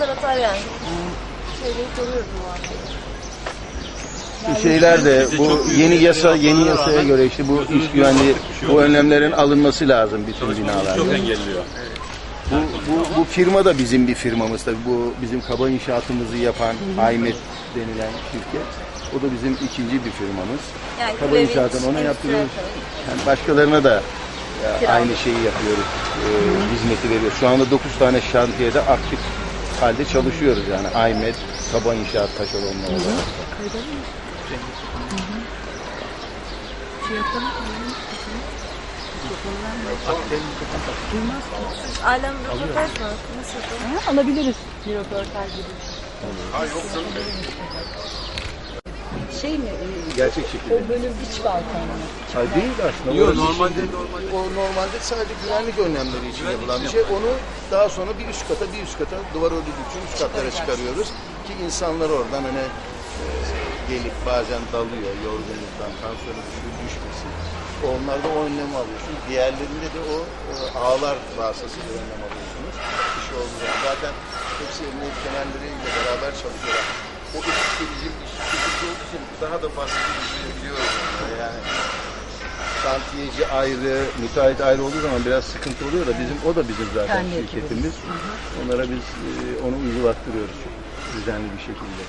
yazar atar yani. Şeyleri soruyoruz bu arada. şeyler de bu yeni yasa yeni yasaya göre işte bu iş güvenliği bu önlemlerin alınması lazım bütün binalarda. Çok engelliyor. Bu, bu, bu firma da bizim bir firmamız tabii. Bu bizim kaba inşaatımızı yapan Aymet denilen şirket. O da bizim ikinci bir firmamız. Yani Kaba Kuleviç, inşaatını ona endüstriyel yaptırıyoruz. Yani başkalarına da e, aynı şeyi yapıyoruz. e, hizmeti veriyoruz. Şu anda 9 tane şantiyede aktif halde çalışıyoruz yani. Aymet, kaba inşaat taşeronları olarak. Alem röportaj mı? Nasıl yapalım? Ha, alabiliriz bir röportaj gibi. Şey mi? e, Gerçek şekilde. O bölüm iç balkon mu? Hayır değil aslında. Yok, normalde- şimdi- o normalde sadece güvenlik önlemleri için yapılan bir şey. Onu daha sonra bir üst kata bir üst kata duvar ördüğü için üst katlara çıkarıyoruz ki insanlar oradan hani e, gelip bazen dalıyor yorgunluktan, tansiyonu düşmesin. Onlarda o önlemi alıyorsunuz. Diğerlerinde de o e, ağlar vasıtasıyla önlem alıyorsunuz. Bir şey olduğu zaman. Zaten hepsi emniyet kemerleriyle beraber çalışıyorlar. O ekip de olduğu için daha da basit biliyoruz. Yani şantiyeci ayrı, müteahhit ayrı olduğu zaman biraz sıkıntı oluyor da bizim o da bizim zaten Kendi şirketimiz. Onlara biz e, onu uygulattırıyoruz düzenli bir şekilde.